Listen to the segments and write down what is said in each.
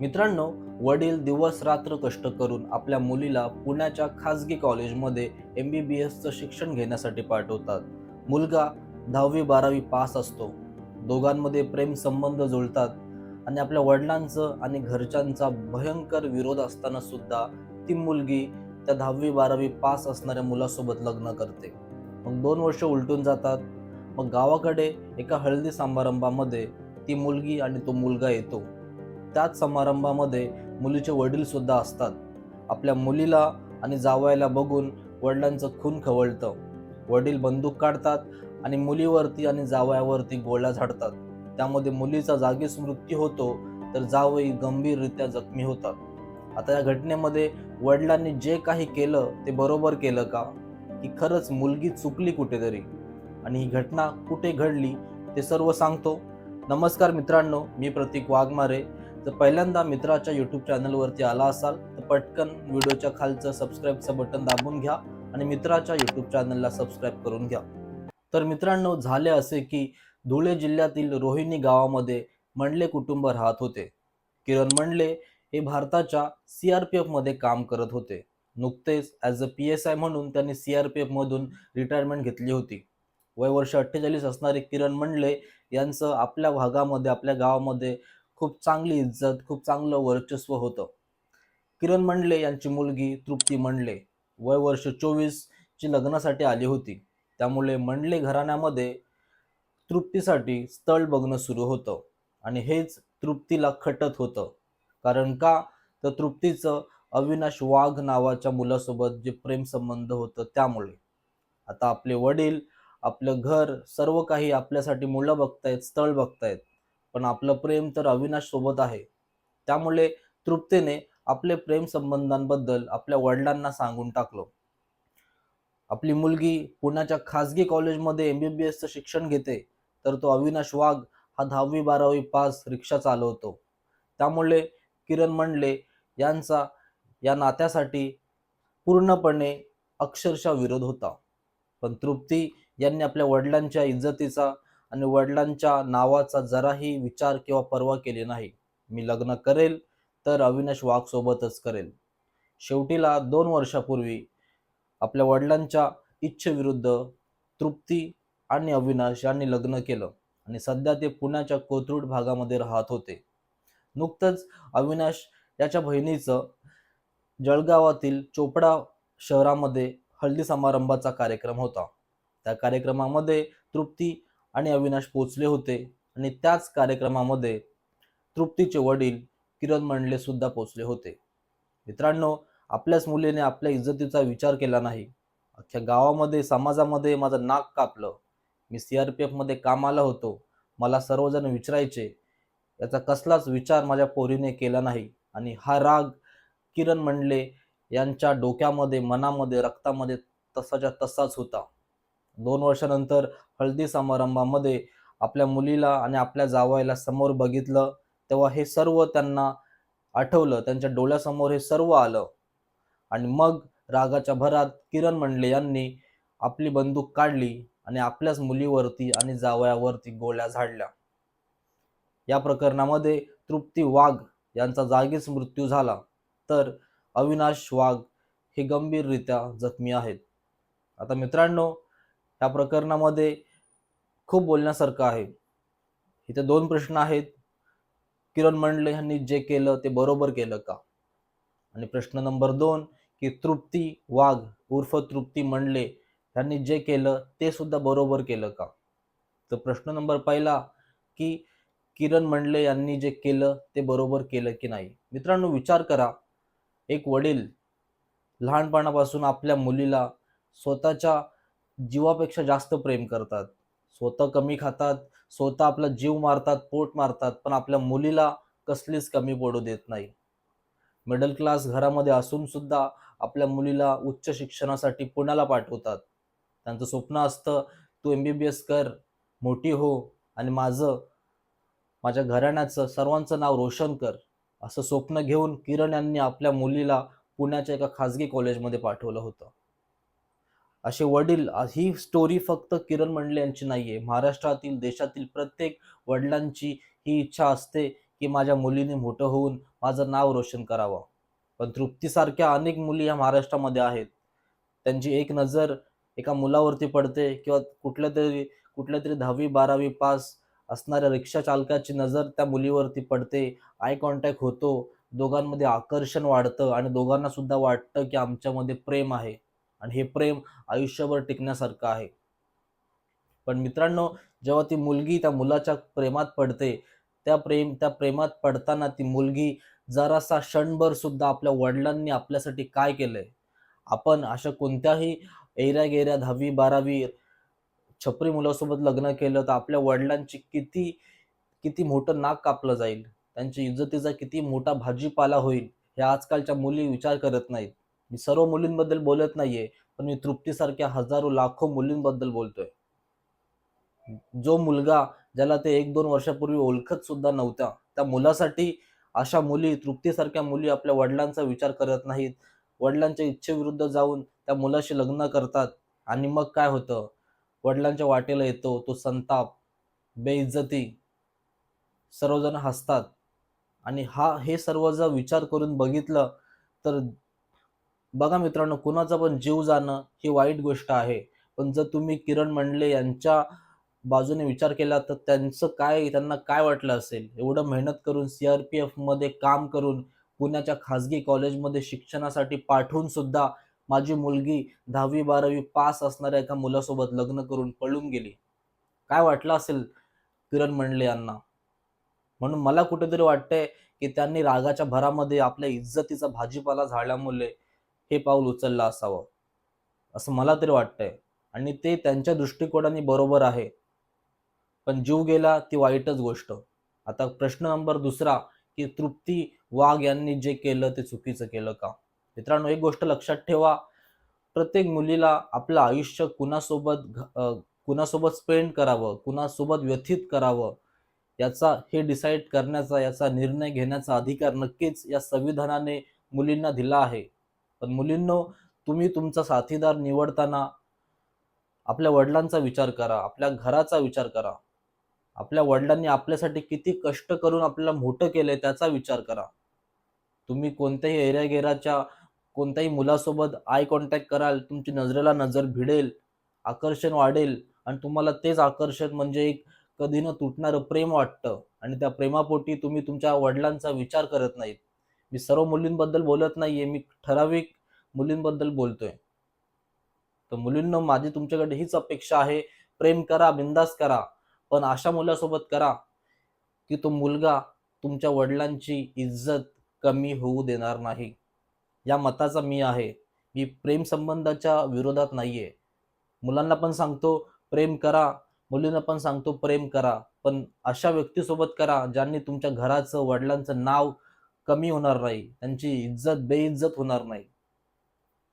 मित्रांनो वडील दिवस रात्र कष्ट करून आपल्या मुलीला पुण्याच्या खाजगी कॉलेजमध्ये एम बी बी एसचं शिक्षण घेण्यासाठी पाठवतात. मुलगा दहावी बारावी पास असतो. दोघांमध्ये प्रेम संबंध जुळतात आणि आपल्या वडिलांचं आणि घरच्यांचा भयंकर विरोध असताना सुद्धा ती मुलगी त्या दहावी बारावी पास असणाऱ्या मुलासोबत लग्न करते. मग दोन वर्ष उलटून जातात. मग गावाकडे एका हळदी समारंभामध्ये ती मुलगी आणि तो मुलगा येतो. त्याच समारंभामध्ये मुलीचे वडील सुद्धा असतात. आपल्या मुलीला आणि जावयाला बघून वडिलांचं खून खवळतं. वडील बंदूक काढतात आणि मुलीवरती आणि जावयावरती गोळ्या झाडतात. त्यामध्ये मुलीचा जागीच मृत्यू होतो तर जावई गंभीररित्या जखमी होतात. आता या घटनेमध्ये वडिलांनी जे काही केलं ते बरोबर केलं का? की खरंच मुलगी चुकली कुठेतरी. आणि ही घटना कुठे घडली ते सर्व सांगतो. नमस्कार मित्रांनो मी प्रतीक वाघमारे. तर पहिल्यांदा मित्राच्या यूट्यूब चॅनलवरती आला असाल तर पटकन व्हिडिओच्या खालचं सबस्क्राईबचं बटन दाबून घ्या आणि मित्राच्या यूट्यूब चॅनलला सबस्क्राईब करून घ्या. तर मित्रांनो झाले असे की धुळे जिल्ह्यातील रोहिणी गावामध्ये मंडले कुटुंब राहत होते. किरण मंडले हे भारताच्या सी आर पी एफमध्ये काम करत होते. नुकतेच as a P S I म्हणून त्यांनी सी आर पी एफमधून रिटायरमेंट घेतली होती. वय वर्ष अठ्ठेचाळीस असणारे किरण मंडले यांचं आपल्या भागामध्ये आपल्या गावामध्ये खूप चांगली इज्जत खूप चांगलं वर्चस्व होतं. किरण मंडले यांची मुलगी तृप्ती मंडले वय वर्ष चोवीस ची लग्नासाठी आली होती. त्यामुळे मंडले घराण्यामध्ये तृप्तीसाठी स्थळ बघणं सुरू होतं आणि हेच तृप्तीला खटत होतं. कारण का? तर तृप्तीचं अविनाश वाघ नावाच्या मुलासोबत जे प्रेम संबंध होतं त्यामुळे. आता आपले वडील आपलं घर सर्व काही आपल्यासाठी मुलं बघतायत स्थळ बघतायत. पण आपलं प्रेम तर अविनाश सोबत आहे. त्यामुळे तृप्तीने आपले प्रेम संबंधांबद्दल आपल्या वडिलांना सांगून टाकलं. आपली मुलगी पुण्याच्या खासगी कॉलेजमध्ये एम बी बी एसचं शिक्षण घेते तर तो अविनाश वाघ हा दहावी बारावी पास रिक्षा चालवतो. त्यामुळे किरण मंडले यांचा या नात्यासाठी पूर्णपणे अक्षरशः विरोध होता. पण तृप्ती यांनी आपल्या वडिलांच्या इज्जतीचा आणि वडिलांच्या नावाचा जराही विचार किंवा पर्वा केली नाही. मी लग्न करेल तर अविनाश वाघ सोबतच करेल. शेवटीला दोन वर्षापूर्वी आपल्या वडिलांच्या इच्छेविरुद्ध तृप्ती आणि अविनाश यांनी लग्न केलं आणि सध्या ते पुण्याच्या कोथरूड भागामध्ये राहत होते. नुकतंच अविनाश याच्या बहिणीचं जळगावातील चोपडा शहरामध्ये हळदी समारंभाचा कार्यक्रम होता. त्या कार्यक्रमामध्ये तृप्ती आणि अविनाश पोचले होते. आणि त्याच कार्यक्रमामध्ये तृप्तीचे वडील किरण मंडले सुद्धा पोचले होते. मित्रांनो आपल्याच मुलीने आपल्या इज्जतीचा विचार केला नाही. अख्ख्या गावामध्ये समाजामध्ये माझं नाक कापलं. मी सी आर पी एफमध्ये कामाला होतो. मला सर्वजण विचारायचे. याचा कसलाच विचार माझ्या पोरीने केला नाही. आणि हा राग किरण मंडले यांच्या डोक्यामध्ये मनामध्ये रक्तामध्ये तसाच्या तसाच होता. दोन वर्षानंतर हळदी समारंभामध्ये आपल्या मुलीला आणि आपल्या जावयाला समोर बघितलं तेव्हा हे सर्व त्यांना आठवलं त्यांच्या डोळ्यासमोर हे सर्व आलं. आणि मग रागाच्या भरात किरण मंडले यांनी आपली बंदूक काढली आणि आपल्याच मुलीवरती आणि जावयावरती गोळ्या झाडल्या. या प्रकरणामध्ये तृप्ती वाघ यांचा जागीच मृत्यू झाला. तर अविनाश वाघ हे गंभीररित्या जखमी आहेत. आता मित्रांनो या प्रकरणामध्ये खूप बोलण्यासारखं आहे. इथे दोन प्रश्न आहेत. किरण मंडले यांनी जे केलं ते बरोबर केलं का? आणि प्रश्न नंबर दोन की तृप्ती वाघ उर्फ तृप्ती मंडले यांनी जे केलं ते सुद्धा बरोबर केलं का? तर प्रश्न नंबर पहिला की किरण मंडले यांनी जे केलं ते बरोबर केलं की नाही? मित्रांनो विचार करा. एक वडील लहानपणापासून आपल्या मुलीला स्वतःच्या जीवापेक्षा जास्त प्रेम करतात. स्वतः कमी खातात स्वतः आपला जीव मारतात पोट मारतात पण आपल्या मुलीला कसलीच कमी पडू देत नाही. मिडल क्लास घरामध्ये असून सुद्धा आपल्या मुलीला उच्च शिक्षणासाठी पुण्याला पाठवतात. त्यांचं स्वप्न असतं तू एम बी बी एस कर मोठी हो आणि माझं माझ्या घराण्याचं सर्वांचं नाव रोशन कर. असं स्वप्न घेऊन किरण यांनी आपल्या मुलीला पुण्याच्या एका खाजगी कॉलेजमध्ये पाठवलं होतं. असे वडील ही स्टोरी फक्त किरण मंडले यांची नाही आहे महाराष्ट्रातील देशातील प्रत्येक वडिलांची ही इच्छा असते की माझ्या मुलीने मोठं होऊन माझं नाव रोशन करावं. पण तृप्तीसारख्या अनेक मुली या महाराष्ट्रामध्ये आहेत. त्यांची एक नजर एका मुलावरती पडते किंवा कुठल्या तरी कुठल्या तरी दहावी बारावी पास असणाऱ्या रिक्षा चालकाची नजर त्या मुलीवरती पडते. आय कॉन्टॅक्ट होतो. दोघांमध्ये आकर्षण वाढतं आणि दोघांना सुद्धा वाटतं की आमच्यामध्ये प्रेम आहे. आणि हे प्रेम आयुष्यभर टिकण्यासारखं आहे. पण मित्रांनो जेव्हा ती मुलगी त्या मुलाच्या प्रेमात पडते त्या प्रेम त्या प्रेमात पडताना ती मुलगी जरासा क्षणभर सुद्धा आपल्या वडिलांनी आपल्यासाठी काय केलंय? आपण अशा कोणत्याही एऱ्या गेऱ्या दहावी बारावी छपरी मुलासोबत लग्न केलं तर आपल्या वडिलांची किती किती मोठं नाक कापलं जाईल? त्यांची इज्जतीचा किती मोठा भाजीपाला होईल? हे आजकालच्या मुली विचार करत नाहीत. मी सर्व मुलींबद्दल बोलत नाहीये पण मी तृप्तीसारख्या हजारो लाखो मुलींबद्दल बोलतोय. जो मुलगा ज्याला ते एक दोन वर्षापूर्वी ओळखत सुद्धा नव्हत्या त्या मुलासाठी अशा मुली तृप्तीसारख्या मुली आपल्या वडिलांचा विचार करत नाहीत. वडिलांच्या इच्छेविरुद्ध जाऊन त्या मुलाशी लग्न करतात. आणि मग काय होतं? वडिलांच्या वाटेला येतो तो संताप बेइज्जती सर्वजण हसतात. आणि हा हे सर्व जर विचार करून बघितलं तर बघा मित्रांनो कुणाचा पण जीव जाणं ही वाईट गोष्ट आहे. पण जर तुम्ही किरण मंडले यांच्या बाजूने विचार केला तर त्यांचं काय त्यांना काय वाटलं असेल? एवढं मेहनत करून सीआरपीएफमध्ये काम करून पुण्याच्या खासगी कॉलेजमध्ये शिक्षणासाठी पाठवून सुद्धा माझी मुलगी दहावी बारावी पास असणाऱ्या एका मुलासोबत लग्न करून पळून गेली. काय वाटलं असेल किरण मंडले यांना? म्हणून मला कुठेतरी वाटतंय की त्यांनी रागाच्या भरामध्ये आपल्या इज्जतीचा भाजीपाला झाल्यामुळे हे पाऊल उचललं असावं. असं मला तरी वाटतंय. आणि ते त्यांच्या दृष्टिकोनाने बरोबर आहे. पण जीव गेला ती वाईटच गोष्ट. आता प्रश्न नंबर दुसरा की तृप्ती वाघ यांनी जे केलं ते चुकीचं केलं का? मित्रांनो एक गोष्ट लक्षात ठेवा. प्रत्येक मुलीला आपलं आयुष्य कुणासोबत कुणासोबत स्पेंड करावं कुणासोबत व्यथित करावं याचा हे डिसाईड करण्याचा याचा निर्णय घेण्याचा अधिकार नक्कीच या संविधानाने मुलींना दिला आहे. पण मुलींनो तुम्ही तुमचा साथीदार निवडताना आपल्या वडिलांचा विचार करा आपल्या घराचा विचार करा. आपल्या वडिलांनी आपल्यासाठी किती कष्ट करून आपल्याला मोठं केलंय त्याचा विचार करा. तुम्ही कोणत्याही एरिया गेराच्या कोणत्याही मुलासोबत आय कॉन्टॅक्ट कराल तुमची नजरेला नजर भिडेल आकर्षण वाढेल आणि तुम्हाला तेच आकर्षण म्हणजे एक कधी न तुटणारं प्रेम वाटतं. आणि त्या प्रेमापोटी तुम्ही तुमच्या वडिलांचा विचार करत नाहीत. मी सर्व मुलींबद्दल बोलत नाहीये मी ठराविक मुलींबद्दल बोलतोय. तर मुलींना माझी तुमच्याकडे हीच अपेक्षा आहे. प्रेम करा बिंदास करा पण अशा मुलासोबत करा की तो मुलगा तुमच्या वडिलांची इज्जत कमी होऊ देणार नाही. या मताचा मी आहे. मी प्रेम संबंधाच्या विरोधात नाहीये. मुलांना पण सांगतो प्रेम करा. मुलींना पण सांगतो प्रेम करा. पण अशा व्यक्तीसोबत करा ज्यांनी तुमच्या घराचं वडिलांचं नाव कमी होणार नाही. त्यांची इज्जत बेइज्जत होणार नाही.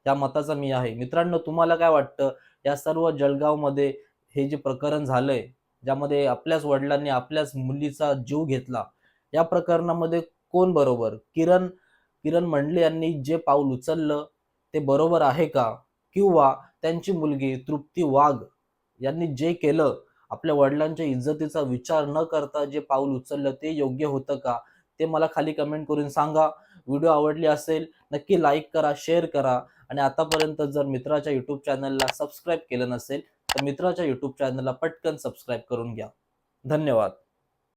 त्या मताचा मी आहे. मित्रांनो तुम्हाला काय वाटतं? या सर्व जळगावमध्ये हे जे प्रकरण झालंय ज्यामध्ये आपल्याच वडिलांनी आपल्याच मुलीचा जीव घेतला या प्रकरणामध्ये कोण बरोबर? किरण किरण मंडले यांनी जे पाऊल उचललं ते बरोबर आहे का? किंवा त्यांची मुलगी तृप्ती वाघ यांनी जे केलं आपल्या वडिलांच्या इज्जतीचा विचार न करता जे पाऊल उचललं ते योग्य होतं का? ते मला खाली कमेंट करून सांगा. व्हिडिओ आवडली असेल नक्की लाईक करा शेअर करा. आणि आतापर्यंत जर मित्राच्या युट्यूब चॅनलला सबस्क्राईब केलं नसेल तर मित्राच्या युट्यूब चॅनलला पटकन सबस्क्राईब करून घ्या. धन्यवाद.